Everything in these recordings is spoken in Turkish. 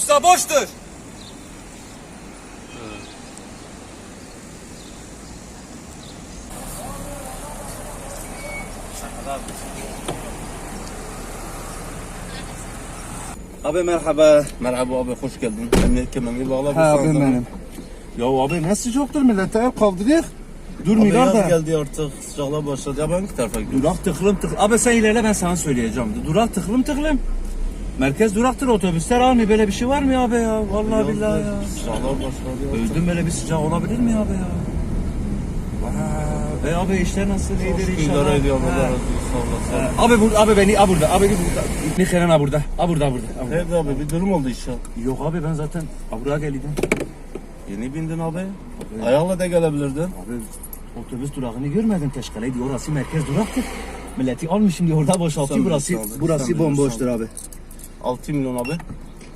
Usta boştur. Abi merhaba. Merhaba abi hoş geldin. Emniyet kemerini bağla. Ha abi benim. Ya abi ne sıcaktır millete el kaldırıyor. Durmuyorlar da. geldi artık sıcaklar başladı. Ya ben iki tarafa gidiyorum. Durak tıklım tıklım. Abi sen ilerle ben sana söyleyeceğim. Durak tıklım tıklım. Merkez duraktır otobüsler almıyor. Böyle bir şey var mı abi ya? Vallahi billahi ya. Öldüm böyle bir sıcak olabilir mi abi ya? Vay. E abi işler nasıl? İyidir inşallah. idare ediyor Allah Ha. razı olsun. Sağ olasın. Abi, bu, abi beni, abi burada, abi burada. İbni Kheren abi burada, abi burada, abi burada. Abi burada. Nerede abi bir durum oldu inşallah. Yok abi ben zaten abi buraya geldim. Yeni bindin abi. Ayağınla da gelebilirdin. Abi otobüs durağını görmedin teşkileydi. Orası merkez duraktır. Milleti almışım diye orada boşaltıyor. Sen Burası, bilirsin abi, burası sen bomboştur abi. 6 milyon abi.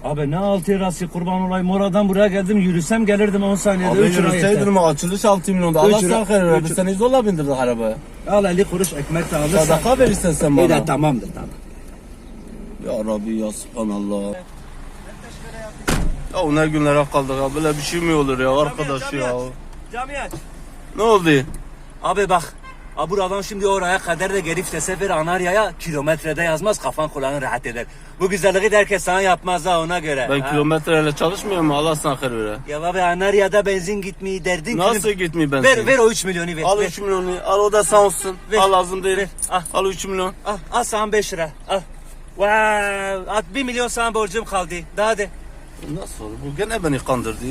Abi ne altı lirası kurban olayım. Oradan buraya geldim yürüsem gelirdim 10 saniyede. Abi Üç lira yürüseydin yeter. mi açılış 6 milyonda. Allah Üç lira- sana hayır üç verdi. Seni zorla bindirdik arabaya. Al 50 kuruş ekmek de alırsan. Sadaka verirsen sen İyi de bana. tamamdır tamam. Ya Rabbi ya Subhanallah. Ya ne günlere kaldık ya. Böyle bir şey mi olur ya arkadaş ya. Camiat. Ne oldu? Abi bak. Abi buradan şimdi oraya kadar da gelip de sefer Anarya'ya kilometrede yazmaz kafan kulağın rahat eder. Bu güzelliği de herkes sana yapmaz ha ona göre. Ben ha. kilometreyle çalışmıyorum mu? Allah sana hayır vere. Ya abi Anarya'da benzin gitmeyi derdin. Nasıl gitmiyor ben Ver ver o 3 milyonu ver. Al ver. 3 milyonu. Al o da sen olsun. Ver. Al lazım değil. Ver. Al. Al 3 milyon. Al, al sana 5 lira. Al. Wow, at 1 milyon sana borcum kaldı. Daha de. Nasıl olur? Bu gene beni kandırdı.